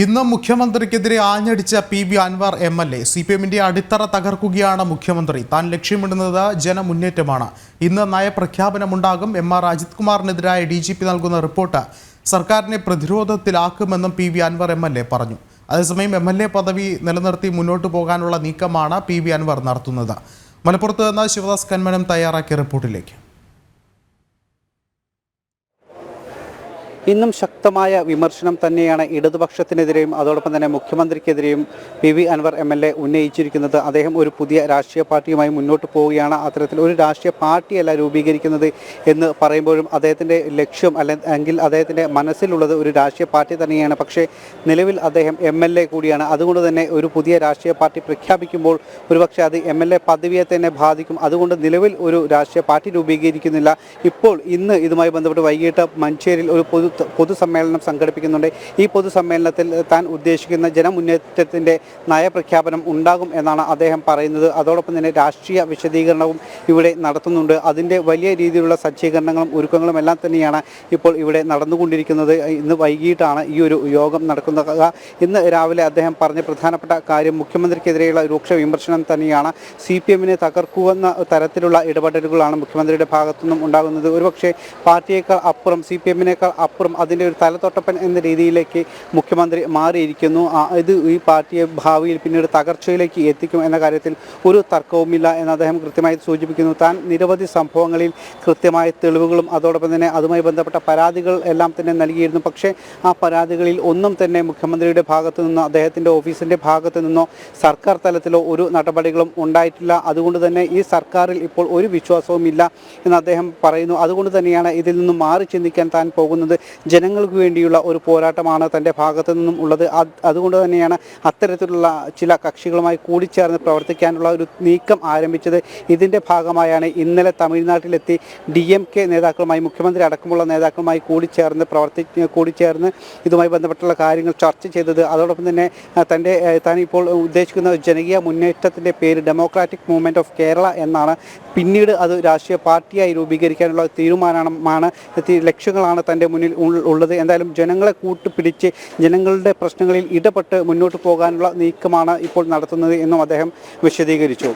ഇന്ന് മുഖ്യമന്ത്രിക്കെതിരെ ആഞ്ഞടിച്ച P B Anvar M L A C P എമ്മിന്റെ അടിത്തറ തകർക്കുകയാണ് മുഖ്യമന്ത്രി. താൻ ലക്ഷ്യമിടുന്നത് ജനമുന്നേറ്റമാണ്. ഇന്ന് നയപ്രഖ്യാപനമുണ്ടാകും. എം ആർ അജിത് കുമാറിനെതിരായ ഡി ജി പി നൽകുന്ന റിപ്പോർട്ട് സർക്കാരിനെ പ്രതിരോധത്തിലാക്കുമെന്നും P V Anvar M L A പറഞ്ഞു. അതേസമയം എം എൽ എ പദവി നിലനിർത്തി മുന്നോട്ട് പോകാനുള്ള നീക്കമാണ് പി വി അൻവർ നടത്തുന്നത്. മലപ്പുറത്ത് നിന്ന് ശിവദാസ് കന്മനം തയ്യാറാക്കിയ റിപ്പോർട്ടിലേക്ക്. ഇന്നും ശക്തമായ വിമർശനം തന്നെയാണ് ഇടതുപക്ഷത്തിനെതിരെയും അതോടൊപ്പം തന്നെ മുഖ്യമന്ത്രിക്കെതിരെയും P V Anvar M L A ഉന്നയിച്ചിരിക്കുന്നത്. അദ്ദേഹം ഒരു പുതിയ രാഷ്ട്രീയ പാർട്ടിയുമായി മുന്നോട്ട് പോവുകയാണ്. അത്തരത്തിൽ ഒരു രാഷ്ട്രീയ പാർട്ടിയല്ല രൂപീകരിക്കുന്നത് എന്ന് പറയുമ്പോഴും അദ്ദേഹത്തിന്റെ ലക്ഷ്യം അല്ലെങ്കിൽ അദ്ദേഹത്തിന്റെ മനസ്സിലുള്ളത് ഒരു രാഷ്ട്രീയ പാർട്ടി തന്നെയാണ്. പക്ഷേ നിലവിൽ അദ്ദേഹം എം എൽ എ കൂടിയാണ്. അതുകൊണ്ട് തന്നെ ഒരു പുതിയ രാഷ്ട്രീയ പാർട്ടി പ്രഖ്യാപിക്കുമ്പോൾ ഒരുപക്ഷെ അത് എം എൽ എ പദവിയെ തന്നെ ബാധിക്കും. അതുകൊണ്ട് നിലവിൽ ഒരു രാഷ്ട്രീയ പാർട്ടി രൂപീകരിക്കുന്നില്ല. ഇപ്പോൾ ഇന്ന് ഇതുമായി ബന്ധപ്പെട്ട് വൈകിട്ട് മഞ്ചേരിയിൽ ഒരു പൊതു പൊതുസമ്മേളനം സംഘടിപ്പിക്കുന്നുണ്ട്. ഈ പൊതുസമ്മേളനത്തിൽ താൻ ഉദ്ദേശിക്കുന്ന ജനമുന്നേറ്റത്തിന്റെ നയപ്രഖ്യാപനം ഉണ്ടാകും എന്നാണ് അദ്ദേഹം പറയുന്നത്. അതോടൊപ്പം തന്നെ രാഷ്ട്രീയ വിശദീകരണവും ഇവിടെ നടത്തുന്നുണ്ട്. അതിന്റെ വലിയ രീതിയിലുള്ള സജ്ജീകരണങ്ങളും ഒരുക്കങ്ങളും എല്ലാം തന്നെയാണ് ഇപ്പോൾ ഇവിടെ നടന്നുകൊണ്ടിരിക്കുന്നത്. ഇന്ന് വൈകിട്ടാണ് ഈ ഒരു യോഗം നടക്കുന്നത്. ഇന്ന് രാവിലെ അദ്ദേഹം പറഞ്ഞ പ്രധാനപ്പെട്ട കാര്യം മുഖ്യമന്ത്രിക്കെതിരെയുള്ള രൂക്ഷ വിമർശനം തന്നെയാണ്. സി പി എമ്മിനെ തകർക്കുമെന്ന തരത്തിലുള്ള ഇടപെടലുകളാണ് മുഖ്യമന്ത്രിയുടെ ഭാഗത്തുനിന്നും ഉണ്ടാകുന്നത്. ഒരുപക്ഷെ പാർട്ടിയേക്കാൾ അപ്പുറം സി പി എമ്മിനേക്കാൾ അപ്പുറം അതിന്റെ ഒരു തലതൊട്ടപ്പൻ എന്ന രീതിയിലേക്ക് മുഖ്യമന്ത്രി മാറിയിരിക്കുന്നു. ഇത് ഈ പാർട്ടിയെ ഭാവിയിൽ പിന്നീട് തകർച്ചയിലേക്ക് എത്തിക്കും എന്ന കാര്യത്തിൽ ഒരു തർക്കവുമില്ല എന്ന് അദ്ദേഹം കൃത്യമായി സൂചിപ്പിക്കുന്നു. താൻ നിരവധി സംഭവങ്ങളിൽ കൃത്യമായ തെളിവുകളും അതോടൊപ്പം തന്നെ അതുമായി ബന്ധപ്പെട്ട പരാതികൾ എല്ലാം തന്നെ നൽകിയിരുന്നു. പക്ഷേ ആ പരാതികളിൽ ഒന്നും തന്നെ മുഖ്യമന്ത്രിയുടെ ഭാഗത്തു നിന്നോ അദ്ദേഹത്തിന്റെ ഓഫീസിന്റെ ഭാഗത്തു നിന്നോ സർക്കാർ തലത്തിലോ ഒരു നടപടികളും ഉണ്ടായിട്ടില്ല. അതുകൊണ്ട് തന്നെ ഈ സർക്കാരിൽ ഇപ്പോൾ ഒരു വിശ്വാസവും ഇല്ല എന്ന് അദ്ദേഹം പറയുന്നു. അതുകൊണ്ട് തന്നെയാണ് ഇതിൽ നിന്നും മാറി ചിന്തിക്കാൻ താൻ പോകുന്നത്. ജനങ്ങൾക്ക് വേണ്ടിയുള്ള ഒരു പോരാട്ടമാണ് തന്റെ ഭാഗത്തു നിന്നും ഉള്ളത്. അതുകൊണ്ട് തന്നെയാണ് അത്തരത്തിലുള്ള ചില കക്ഷികളുമായി കൂടിച്ചേർന്ന് പ്രവർത്തിക്കാനുള്ള ഒരു നീക്കം ആരംഭിച്ചത്. ഇതിന്റെ ഭാഗമായാണ് ഇന്നലെ തമിഴ്നാട്ടിലെത്തി ഡി എം കെ നേതാക്കളുമായി മുഖ്യമന്ത്രി അടക്കമുള്ള നേതാക്കളുമായി കൂടിച്ചേർന്ന് പ്രവർത്തി കൂടിച്ചേർന്ന് ഇതുമായി ബന്ധപ്പെട്ടുള്ള കാര്യങ്ങൾ ചർച്ച ചെയ്തത്. അതോടൊപ്പം തന്നെ തന്റെ താൻ ഇപ്പോൾ ഉദ്ദേശിക്കുന്ന ജനകീയ മുന്നേറ്റത്തിന്റെ പേര് ഡെമോക്രാറ്റിക് മൂവ്മെന്റ് ഓഫ് കേരള എന്നാണ്. പിന്നീട് അത് രാഷ്ട്രീയ പാർട്ടിയായി രൂപീകരിക്കാനുള്ള തീരുമാനമാണ് ലക്ഷ്യങ്ങളാണ് തന്റെ മുന്നിൽ ഉള്ളത്. എന്തായാലും ജനങ്ങളെ കൂട്ടുപിടിച്ച് ജനങ്ങളുടെ പ്രശ്നങ്ങളിൽ ഇടപെട്ട് മുന്നോട്ട് പോകാനുള്ള നീക്കമാണ് ഇപ്പോൾ നടത്തുന്നത് എന്നും അദ്ദേഹം വിശദീകരിച്ചു.